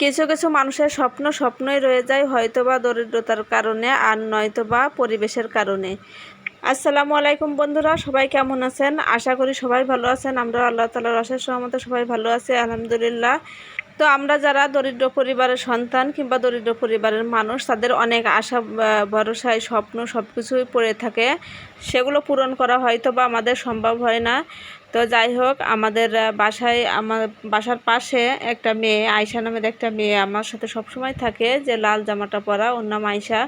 কিছু কিছু মানুষের স্বপ্ন স্বপ্নই রয়ে যায় হয়তোবা দরিদ্রতার কারণে আর নয়তোবা পরিবেশের কারণে। আসসালামু আলাইকুম বন্ধুরা, সবাই কেমন আছেন? আশা করি সবাই ভালো আছেন। আমরা আল্লাহ তালার অশেষ সহমতে সবাই ভালো আছি, আলহামদুলিল্লাহ। তো আমরা যারা দরিদ্র পরিবারের সন্তান কিংবা দরিদ্র পরিবারের মানুষ, তাদের অনেক আশা ভরসায় স্বপ্ন সব কিছুই পড়ে থাকে। সেগুলো পূরণ করা হয়তো বা আমাদের সম্ভব হয় না। তো যাই হোক, আমাদের বাসায় আমার বাসার পাশে একটা মেয়ে, আয়শা নামের একটা মেয়ে আমার সাথে সবসময় থাকে, যে লাল জামাটা পরা, ওর নাম আয়সা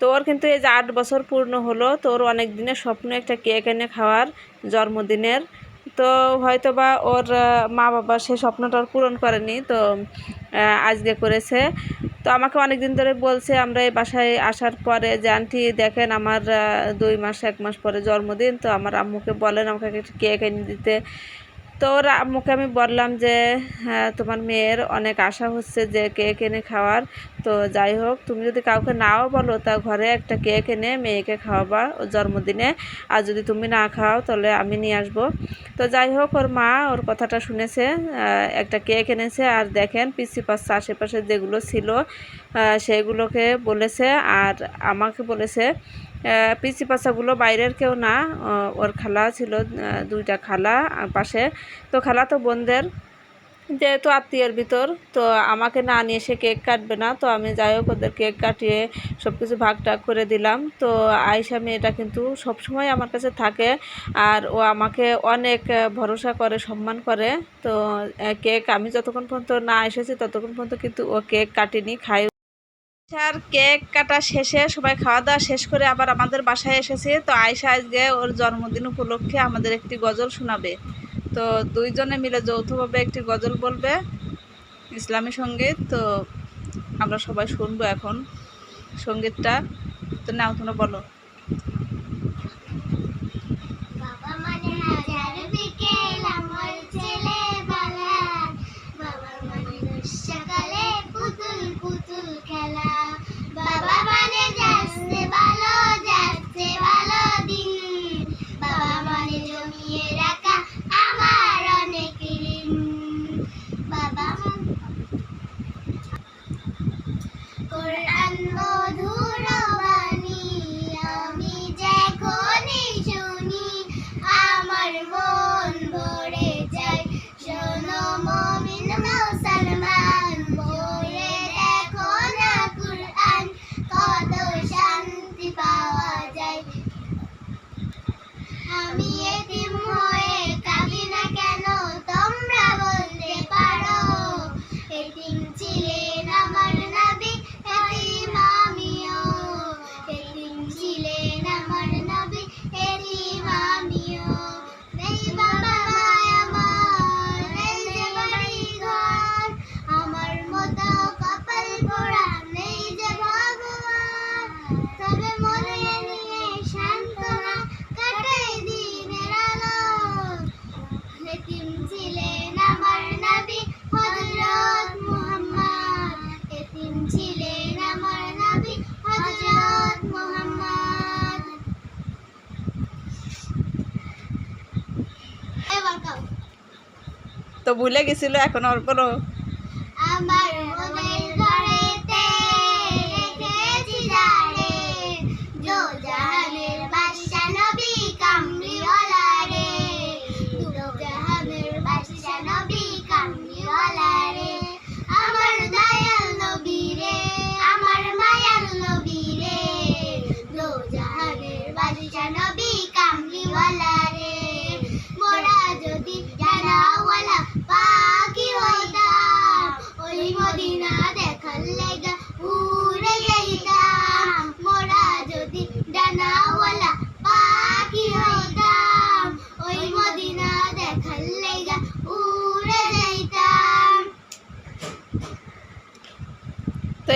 তো ওর কিন্তু এই যে আট বছর পূর্ণ হলো, তো ওর অনেক দিনের স্বপ্ন একটা কেক এনে খাওয়ার জন্মদিনের। তো হয়তো বা ওর মা বাবা সে স্বপ্নটা ওর পূরণ করেনি, তো আজকে করেছে। তো আমাকে অনেক দিন ধরে বলছে, আমরা এই বাসায় আসার পরে যে, আন্টি, দেখেন আমার দুই মাস, এক মাস পরে জন্মদিন। তো আমার আম্মুকে বলেন, আমাকে কেক এনে দিতে। তো ওর আম্মুকে আমি বললাম যে হ্যাঁ তোমার মেয়ের অনেক আশা হচ্ছে যে কেক এনে খাওয়ার। তো যাই হোক, তুমি যদি কাউকে নাও বলো, তা ঘরে একটা কেক এনে মেয়েকে খাওয়াবা ওর জন্মদিনে। আর যদি তুমি না খাও, তাহলে আমি নিয়ে আসব। তো যাই হোক, ওর মা ওর কথাটা শুনেছে একটা কেক এনেছে। আর দেখেন, পিসি পাশে, আশেপাশে যেগুলো ছিল সেগুলোকে বলেছে। আর আমাকে বলেছে পিসি পাশাগুলো বাইরের কেউ না ওর খালা ছিল দুইটা খালা পাশে। তো খালা তো বোনদের, যেহেতু আত্মীয়ের ভিতর, তো আমাকে না নিয়ে এসে কেক কাটবে না। তো আমি যাই হোক ওদের কেক কাটিয়ে সব কিছু ভাগ টাগ করে দিলাম। তো আয়সা মেয়েটা কিন্তু সবসময় আমার কাছে থাকে আর ও আমাকে অনেক ভরসা করে, সম্মান করে। তো কেক আমি যতক্ষণ পর্যন্ত না এসেছি ততক্ষণ পর্যন্ত কিন্তু ও কেক কাটেনি খাই আয়সার কেক কাটা শেষে সবাই খাওয়া দাওয়া শেষ করে আবার আমাদের বাসায় এসেছে। তো আয়সা আজকে ওর জন্মদিন উপলক্ষে আমাদের একটি গজল শোনাবে। তো দুইজনে মিলে যৌথভাবে একটি গজল বলবে ইসলামী সংগীত। তো আমরা সবাই শুনব এখন সঙ্গীতটা। তো নাও, তোমরা বলো। তো ভুলে গেছিল এখন ওর কোনো আমার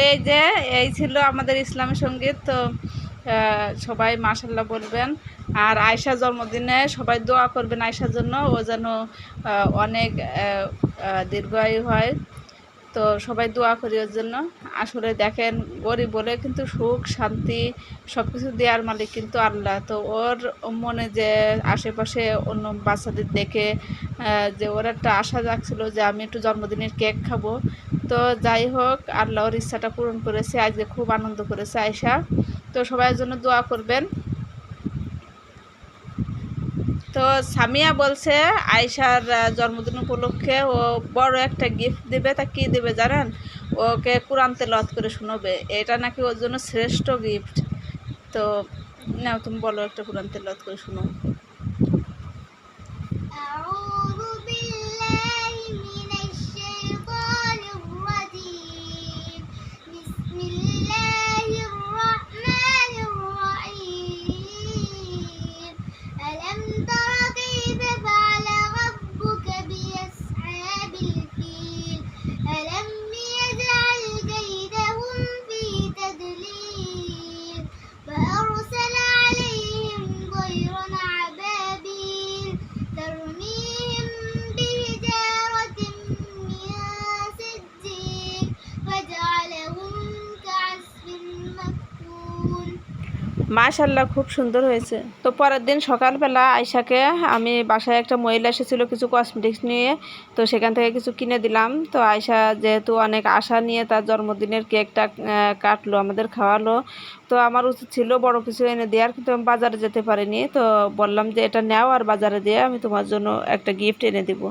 এই যে, এই ছিল আমাদের ইসলামী সংগীত, তো সবাই মাসাল্লাহ বলবেন। আর আয়সা জন্মদিনে সবাই দোয়া করবেন আয়সার জন্য, ও যেন অনেক দীর্ঘায়ু হয়। তো সবাই দোয়া করি ওর জন্য। আসলে দেখেন, গরিব বলে কিন্তু সুখ, শান্তি সব কিছু দেওয়ার মালিক কিন্তু আল্লাহ। তো ওর মনে যে আশেপাশে অন্য বাচ্চাদের দেখে যে ওর একটা আশা জাগছিল যে আমি একটু জন্মদিনের কেক খাব। তো যাই হোক, আল্লাহ ওর ইচ্ছাটা পূরণ করেছে, আজকে খুব আনন্দ করেছে আয়সা তো সবাই জন্য দোয়া করবেন। তো সামিয়া বলছে আয়সার জন্মদিন উপলক্ষে ও বড় একটা গিফট দেবে, তা কি দেবে জানেন? ওকে কুরান্তে লত করে শোনাবে। এটা নাকি ওর জন্য শ্রেষ্ঠ গিফট তো না তুমি বলো একটা কুরান্তে লত করে শোনো মাশাল্লাহ খুব সুন্দর হয়েছে। তো পরের দিন সকালবেলা আয়সাকে আমি বাসায় একটা মহিলা এসেছিল কিছু কসমেটিক্স নিয়ে, তো সেখান থেকে কিছু কিনে দিলাম। তো আয়সা যেহেতু অনেক আশা নিয়ে তার জন্মদিনের কেকটা কাটলো, আমাদের খাওয়ালো। তো আমার উচিত ছিল বড় কিছু এনে দেওয়ার, কিন্তু আমি বাজারে যেতে পারিনি। তো বললাম যে এটা নেও আর বাজারে দিয়ে আমি তোমার জন্য একটা গিফট এনে দেবো।